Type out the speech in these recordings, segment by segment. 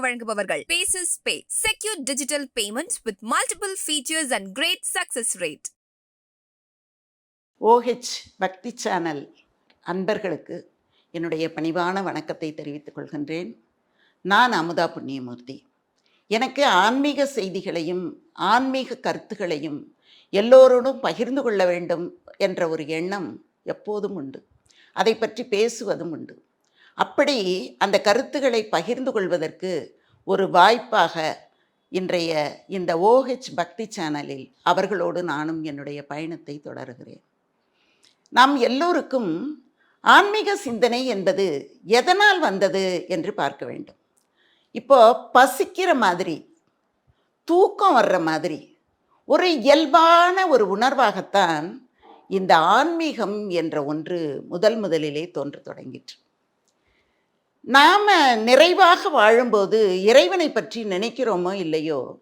உங்களுக்கு வழங்குபவர்கள். Bases pay secure digital payment with multiple features and great success rate OH பக்தி channel அன்பர்களுக்கு என்னுடைய பணிவான வணக்கத்தை தெரிவித்துக் கொள்கின்றேன். நான் அமுதா புண்ணியமூர்த்தி. எனக்கு ஆன்மீக செய்திகளையும் ஆன்மீக கருத்துகளையும் எல்லோரோடும் பகிர்ந்து கொள்ள வேண்டும் என்ற ஒரு எண்ணம் எப்போதும் உண்டு. அதை பற்றி பேசுவதும் உண்டு. அப்படி அந்த கருத்துக்களை பகிர்ந்து கொள்வதற்கு ஒரு வாய்ப்பாக இன்றைய இந்த ஓஹெச் பக்தி சேனலில் அவர்களோடு நானும் என்னுடைய பயணத்தை தொடர்கிறேன். நாம் எல்லோருக்கும் ஆன்மீக சிந்தனை என்பது எதனால் வந்தது என்று பார்க்க வேண்டும். இப்போ பசிக்கிற மாதிரி தூக்கம் வர்ற மாதிரி ஒரு இயல்பான ஒரு உணர்வாகத்தான் இந்த ஆன்மீகம் என்ற ஒன்று முதல் முதலிலே தோன்ற தொடங்கிற்று. நாம் நிறைவாக வாழும்போது இறைவனை பற்றி நினைக்கிறோமோ இல்லையோ?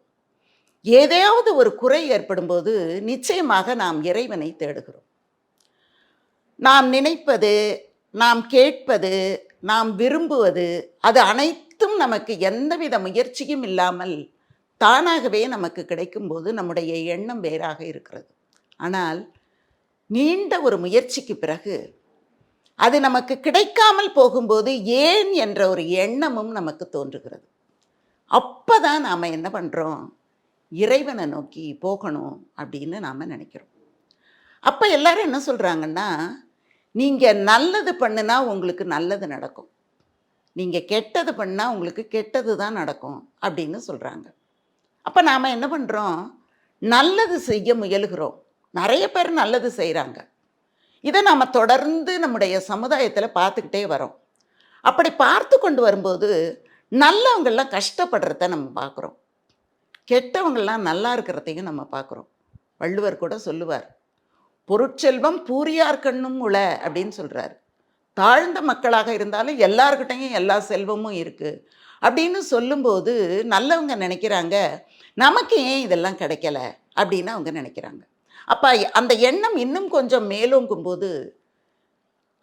ஏதாவது ஒரு குறை ஏற்படும்போது நிச்சயமாக நாம் இறைவனை தேடுகிறோம். நாம் நினைப்பது நாம் கேட்பது நாம் விரும்புவது அது அனைத்தும் நமக்கு எந்தவித முயற்சியும் இல்லாமல் தானாகவே நமக்கு கிடைக்கும்போது நம்முடைய எண்ணம் வேறாக இருக்கிறது. ஆனால் நீண்ட ஒரு முயற்சிக்கு பிறகு அது நமக்கு கிடைக்காமல் போகும்போது ஏன் என்ற ஒரு எண்ணமும் நமக்கு தோன்றுகிறது. அப்போ தான் நாம் என்ன பண்ணுறோம் இறைவனை நோக்கி போகணும் அப்படின்னு நாம் நினைக்கிறோம். அப்போ எல்லாரும் என்ன சொல்கிறாங்கன்னா நீங்கள் நல்லது பண்ணுனா உங்களுக்கு நல்லது நடக்கும். நீங்கள் கெட்டது பண்ணால் உங்களுக்கு கெட்டது தான் நடக்கும் அப்படின்னு சொல்கிறாங்க அப்போ நாம் என்ன பண்ணுறோம் நல்லது செய்ய முயலுகிறோம். நிறைய பேர் நல்லது செய்கிறாங்க இதை நாம் தொடர்ந்து நம்முடைய சமுதாயத்தில் பார்த்துக்கிட்டே வரோம். அப்படி பார்த்து கொண்டு வரும்போது நல்லவங்கள்லாம் கஷ்டப்படுறத நம்ம பார்க்குறோம். கெட்டவங்கள்லாம் நல்லா இருக்கிறதையும் நம்ம பார்க்குறோம். வள்ளுவர் கூட சொல்லுவார் பொருட்செல்வம் பூரியார் கண்ணும் உள அப்படின்னு சொல்கிறார் தாழ்ந்த மக்களாக இருந்தாலும் எல்லார்கிட்டையும் எல்லா செல்வமும் இருக்குது அப்படின்னு சொல்லும்போது நல்லவங்க நினைக்கிறாங்க நமக்கு ஏன் இதெல்லாம் கிடைக்கல? அப்படின்னு அவங்க நினைக்கிறாங்க. அப்போ அந்த எண்ணம் இன்னும் கொஞ்சம் மேலோங்கும் போது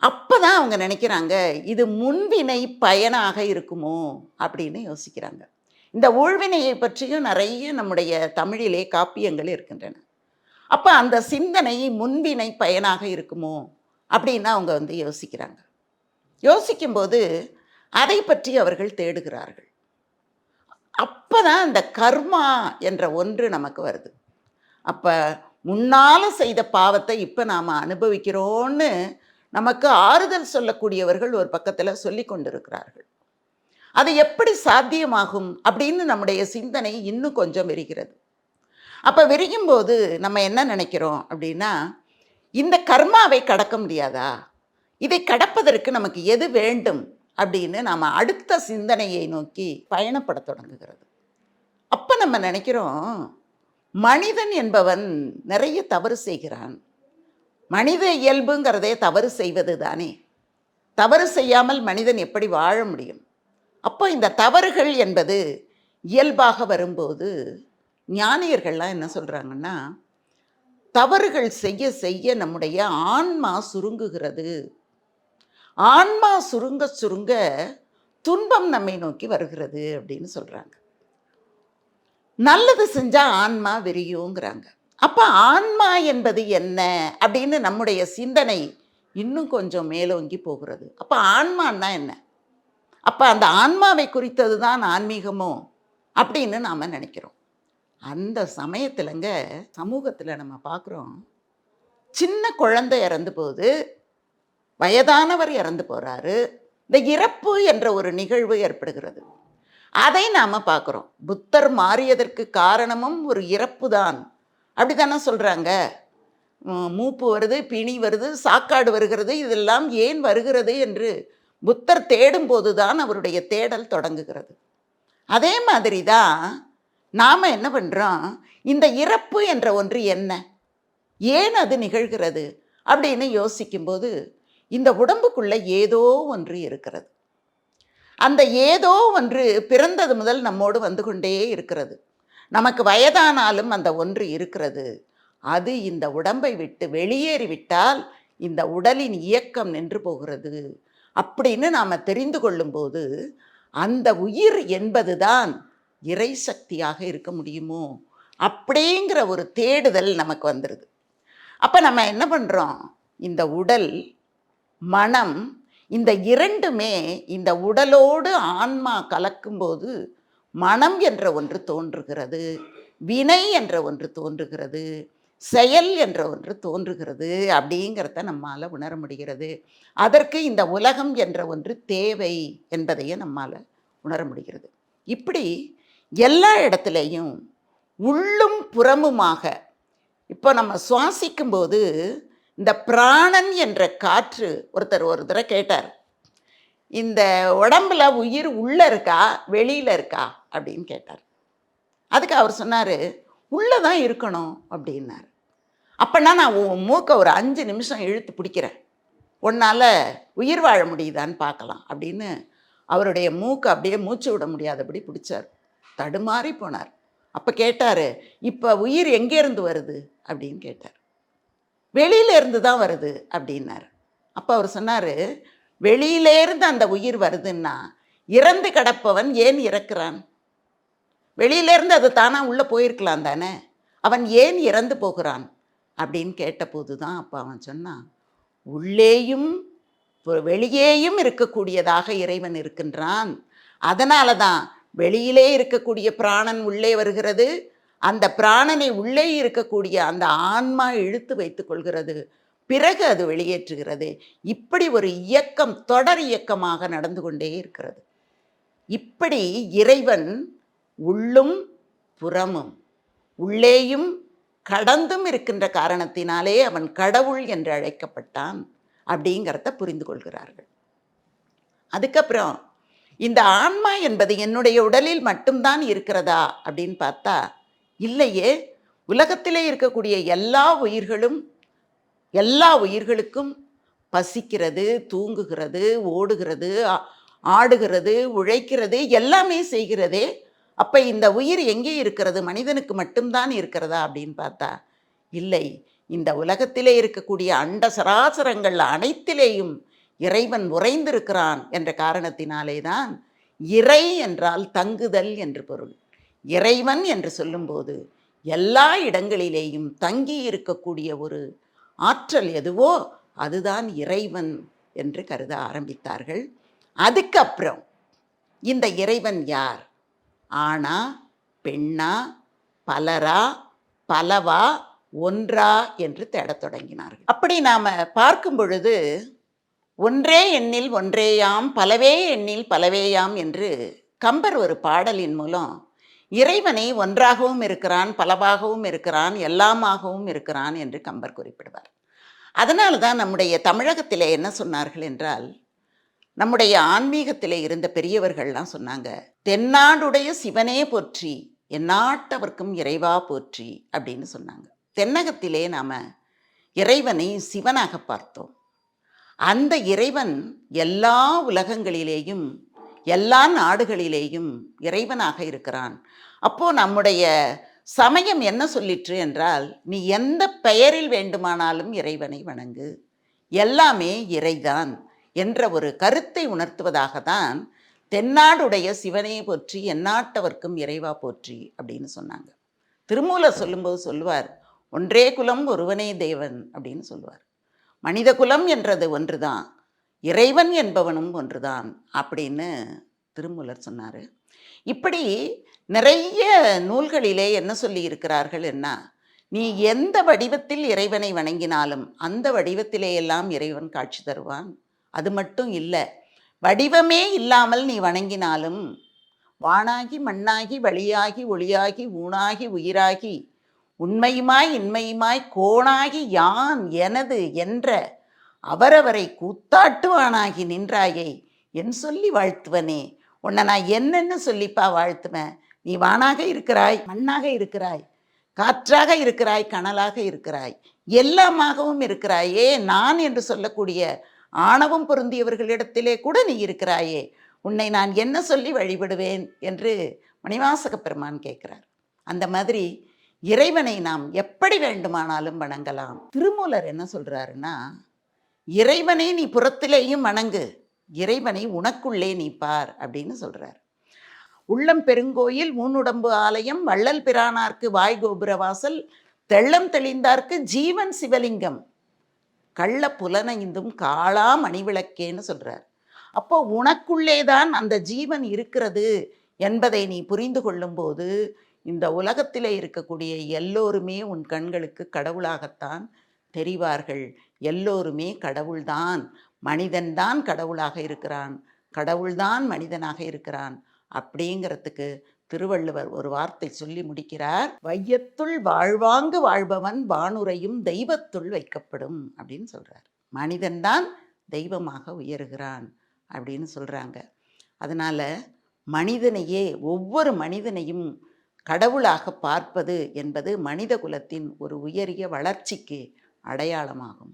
அப்போ தான் அவங்க நினைக்கிறாங்க இது முன்வினை பயனாக இருக்குமோ அப்படின்னு யோசிக்கிறாங்க. இந்த ஊழ்வினையை பற்றியும் நிறைய நம்முடைய தமிழிலே காப்பியங்கள் இருக்கின்றன. அப்போ அந்த சிந்தனை முன்வினை பயனாக இருக்குமோ அப்படின்னு அவங்க வந்து யோசிக்கிறாங்க. யோசிக்கும்போது அதை பற்றி அவர்கள் தேடுகிறார்கள். அப்போ தான் அந்த கர்மா என்ற ஒன்று நமக்கு வருது. அப்போ முன்னால் செய்த பாவத்தை இப்போ நாம் அனுபவிக்கிறோன்னு நமக்கு ஆறுதல் சொல்லக்கூடியவர்கள் ஒரு பக்கத்தில் சொல்லி கொண்டிருக்கிறார்கள். அது எப்படி சாத்தியமாகும் அப்படின்னு நம்முடைய சிந்தனை இன்னும் கொஞ்சம் விரிகிறது அப்போ விரியும் போது நம்ம என்ன நினைக்கிறோம் அப்படின்னா இந்த கர்மாவை கடக்க முடியாதா? இதை கடப்பதற்கு நமக்கு எது வேண்டும் அப்படின்னு நாம் அடுத்த சிந்தனையை நோக்கி பயணப்பட தொடங்குகிறது. அப்போ நம்ம நினைக்கிறோம் மனிதன் என்பவன் நிறைய தவறு செய்கிறான். மனித இயல்புங்கிறதே தவறு செய்வது தானே தவறு செய்யாமல் மனிதன் எப்படி வாழ முடியும்? அப்போ இந்த தவறுகள் என்பது இயல்பாக வரும்போது ஞானியர்கள்லாம் என்ன சொல்கிறாங்கன்னா தவறுகள் செய்ய செய்ய நம்முடைய ஆன்மா சுருங்குகிறது. ஆன்மா சுருங்க சுருங்க துன்பம் நம்மை நோக்கி வருகிறது அப்படின்னு சொல்கிறாங்க நல்லது செஞ்சால் ஆன்மா விரியுங்கிறாங்க அப்போ ஆன்மா என்பது என்ன அப்படின்னு நம்முடைய சிந்தனை இன்னும் கொஞ்சம் மேலோங்கி போகிறது. அப்போ ஆன்மான்னா என்ன? அப்போ அந்த ஆன்மாவை குறித்தது தான் ஆன்மீகமோ அப்படின்னு நாம் நினைக்கிறோம். அந்த சமயத்திலங்க சமூகத்தில் நம்ம பார்க்குறோம் சின்ன குழந்தை இறந்து போகுது வயதானவர் இறந்து போகிறாரு இந்த இறப்பு என்ற ஒரு நிகழ்வு ஏற்படுகிறது. அதை நாம் பார்க்குறோம். புத்தர் மாறியதற்கு காரணமும் ஒரு இறப்பு தான் அப்படி தானே சொல்கிறாங்க மூப்பு வருது பிணி வருது சாக்காடு வருகிறது இதெல்லாம் ஏன் வருகிறது என்று புத்தர் தேடும்போது தான் அவருடைய தேடல் தொடங்குகிறது. அதே மாதிரி தான் நாம் என்ன பண்ணுறோம் இந்த இறப்பு என்ற ஒன்று என்ன? ஏன் அது நிகழ்கிறது? அப்படின்னு யோசிக்கும்போது இந்த உடம்புக்குள்ளே ஏதோ ஒன்று இருக்கிறது. அந்த ஏதோ ஒன்று பிறந்தது முதல் நம்மோடு வந்து கொண்டே இருக்கிறது. நமக்கு வயதானாலும் அந்த ஒன்று இருக்கிறது. அது இந்த உடம்பை விட்டு வெளியேறிவிட்டால் இந்த உடலின் இயக்கம் நின்று போகிறது. அப்படின்னு நாம் தெரிந்து கொள்ளும்போது அந்த உயிர் என்பதுதான் இறை சக்தியாக இருக்க முடியுமோ? அப்படிங்கிற ஒரு தேடுதல் நமக்கு வந்துடுது அப்போ நம்ம என்ன பண்ணுறோம் இந்த உடல் மனம் இந்த இரண்டுமே இந்த உடலோடு ஆன்மா கலக்கும்போது மனம் என்ற ஒன்று தோன்றுகிறது வினை என்ற ஒன்று தோன்றுகிறது செயல் என்ற ஒன்று தோன்றுகிறது அப்படிங்கிறத நம்மால் உணர முடிகிறது. அதற்கு இந்த உலகம் என்ற ஒன்று தேவை என்பதையும் நம்மால் உணர முடிகிறது. இப்படி எல்லா இடத்துலையும் உள்ளும் புறமுமாக இப்போ நம்ம சுவாசிக்கும்போது இந்த பிராணன் என்ற காற்று ஒருத்தர் ஒரு தடவை கேட்டார். இந்த உடம்புல உயிர் உள்ளே இருக்கா வெளியில் இருக்கா அப்படின்னு கேட்டார். அதுக்கு அவர் சொன்னார் உள்ளே தான் இருக்கணும் அப்படின்னார். அப்போனா நான் உன் மூக்கை ஒரு அஞ்சு நிமிஷம் இழுத்து பிடிக்கிறேன். உன்னால் உயிர் வாழ முடியுதான்னு பார்க்கலாம் அப்படின்னு அவருடைய மூக்கை அப்படியே மூச்சு விட முடியாதபடி பிடிச்சார். தடுமாறி போனார். அப்போ கேட்டார் இப்போ உயிர் எங்கேருந்து வருது அப்படின்னு கேட்டார். வெளியிலேருந்து தான் வருது அப்படின்னார். அப்போ அவர் சொன்னார் வெளியிலேருந்து அந்த உயிர் வருதுன்னா இறந்து கிடப்பவன் ஏன் இறக்கிறான்? வெளியிலேருந்து அது தானாக உள்ளே போயிருக்கலாம் தானே? அவன் ஏன் இறந்து போகிறான்? அப்படின்னு கேட்டபோது தான் அப்போ அவன் சொன்னான் உள்ளேயும் வெளியேயும் இருக்கக்கூடியதாக இறைவன் இருக்கின்றான். அதனால தான் வெளியிலே இருக்கக்கூடிய பிராணன் உள்ளே வருகிறது அந்த பிராணனை உள்ளே இருக்கக்கூடிய அந்த ஆன்மா இழுத்து வைத்துக் கொள்கிறது. பிறகு அது வெளியேற்றுகிறது. இப்படி ஒரு இயக்கம் தொடர் இயக்கமாக நடந்து கொண்டே இருக்கிறது. இப்படி இறைவன் உள்ளும் புறமும் உள்ளேயும் கடந்தும் இருக்கின்ற காரணத்தினாலே அவன் கடவுள் என்று அழைக்கப்பட்டான் அப்படிங்கிறத புரிந்து கொள்கிறார்கள். அதுக்கப்புறம் இந்த ஆன்மா என்பது என்னுடைய உடலில் மட்டும்தான் இருக்கிறதா அப்படின்னு பார்த்தா இல்லையே உலகத்திலே இருக்கக்கூடிய எல்லா உயிர்களும் எல்லா உயிர்களுக்கும் பசிக்கிறது தூங்குகிறது ஓடுகிறது ஆடுகிறது உழைக்கிறது எல்லாமே செய்கிறதே. அப்போ இந்த உயிர் எங்கே இருக்கிறது? மனிதனுக்கு மட்டும்தான் இருக்கிறதா அப்படின்னு பார்த்தா இல்லை. இந்த உலகத்திலே இருக்கக்கூடிய அண்ட சராசரங்கள் அனைத்திலேயும் இறைவன் உறைந்திருக்கிறான் என்ற காரணத்தினாலே தான் இறை என்றால் தங்குதல் என்று பொருள். இறைவன் என்று சொல்லும்போது எல்லா இடங்களிலேயும் தங்கி இருக்கக்கூடிய ஒரு ஆற்றல் எதுவோ அதுதான் இறைவன் என்று கருத ஆரம்பித்தார்கள். அதுக்கப்புறம் இந்த இறைவன் யார்? ஆணா பெண்ணா பலரா பலவா ஒன்றா என்று தேடத் தொடங்கினார்கள். அப்படி நாம் பார்க்கும் பொழுது ஒன்றே எண்ணில் ஒன்றேயாம் பலவே எண்ணில் பலவேயாம் என்று கம்பர் ஒரு பாடலின் மூலம் இறைவனை ஒன்றாகவும் இருக்கிறான் பலவாகவும் இருக்கிறான் எல்லாமாகவும் இருக்கிறான் என்று கம்பர் குறிப்பிடுவார். அதனால தான் நம்முடைய தமிழகத்தில் என்ன சொன்னார்கள் என்றால் நம்முடைய ஆன்மீகத்தில் இருந்த பெரியவர்கள்லாம் சொன்னாங்க தென்னாடுடைய சிவனே போற்றி எந்நாட்டவர்க்கும் இறைவா போற்றி அப்படின்னு சொன்னாங்க. தென்னகத்திலே நாம் இறைவனை சிவனாக பார்த்தோம். அந்த இறைவன் எல்லா உலகங்களிலேயும் எல்லா நாடுகளிலேயும் இறைவனாக இருக்கிறான். அப்போ நம்முடைய சமயம் என்ன சொல்லிற்று என்றால் நீ எந்த பெயரில் வேண்டுமானாலும் இறைவனை வணங்கு. எல்லாமே இறைதான் என்ற ஒரு கருத்தை உணர்த்துவதாக தான் தென்னாடுடைய சிவனையை போற்றி எந்நாட்டவர்க்கும் இறைவா போற்றி அப்படின்னு சொன்னாங்க. திருமூலர் சொல்லும்போது சொல்லுவார் ஒன்றே குலம் ஒருவனே தேவன் அப்படின்னு சொல்லுவார். மனித குலம் என்றது ஒன்றுதான். இறைவன் என்பவனும் ஒன்றுதான் அப்படின்னு திருமூலர் சொன்னார். இப்படி நிறைய நூல்களிலே என்ன சொல்லி இருக்கிறார்கள் என்ன நீ எந்த வடிவத்தில் இறைவனை வணங்கினாலும் அந்த வடிவத்திலே எல்லாம் இறைவன் காட்சி தருவான். அது மட்டும் இல்லை வடிவமே இல்லாமல் நீ வணங்கினாலும் வானாகி மண்ணாகி வழியாகி ஒளியாகி ஊனாகி உயிராகி உண்மையுமாய் இன்மையுமாய் கோணாகி யான் எனது என்ற அவரவரை கூத்தாட்டுவானாகி நின்றாயே என் சொல்லி வாழ்த்துவனே. உன்னை நான் என்னென்னு சொல்லிப்பா வாழ்த்துவேன் நீ வானாக இருக்கிறாய் மண்ணாக இருக்கிறாய் காற்றாக இருக்கிறாய் கனலாக இருக்கிறாய் எல்லாமாகவும் இருக்கிறாயே. நான் என்று சொல்லக்கூடிய ஆணவம் பொருந்தியவர்களிடத்திலே கூட நீ இருக்கிறாயே. உன்னை நான் என்ன சொல்லி வழிபடுவேன் என்று மணிவாசக பெருமான் கேட்கிறார். அந்த மாதிரி இறைவனை நாம் எப்படி வேண்டுமானாலும் வணங்கலாம். திருமூலர் என்ன சொல்கிறாருன்னா இறைவனை நீ புறத்திலேயும் வணங்கு இறைவனை உனக்குள்ளே நீ பார் அப்படின்னு சொல்கிறார் உள்ளம் பெருங்கோயில் முன்னுடம்பு ஆலயம் வள்ளல் பிரானார்க்கு வாய் கோபுர வாசல் தெள்ளம் தெளிந்தார்க்கு ஜீவன் சிவலிங்கம். கள்ள புலனைந்தும் காளா மணிவிளக்கேன்னு சொல்கிறார் அப்போ உனக்குள்ளே தான் அந்த ஜீவன் இருக்கிறது என்பதை நீ புரிந்து கொள்ளும்போது இந்த உலகத்திலே இருக்கக்கூடிய எல்லோருமே உன் கண்களுக்கு கடவுளாகத்தான் தெரிவார்கள் எல்லோருமே கடவுள்தான். மனிதன்தான் கடவுளாக இருக்கிறான். கடவுள்தான் மனிதனாக இருக்கிறான். அப்படிங்கிறதுக்கு திருவள்ளுவர் ஒரு வார்த்தை சொல்லி முடிக்கிறார். வையத்துள் வாழ்வாங்கு வாழ்பவன் வானுரையும் தெய்வத்துள் வைக்கப்படும் அப்படின்னு சொல்கிறார் மனிதன்தான் தெய்வமாக உயர்கிறான் அப்படின்னு சொல்கிறாங்க அதனால் மனிதனையே ஒவ்வொரு மனிதனையும் கடவுளாக பார்ப்பது என்பது மனித குலத்தின் ஒரு உயரிய வளர்ச்சிக்கு அடையாளமாகும்.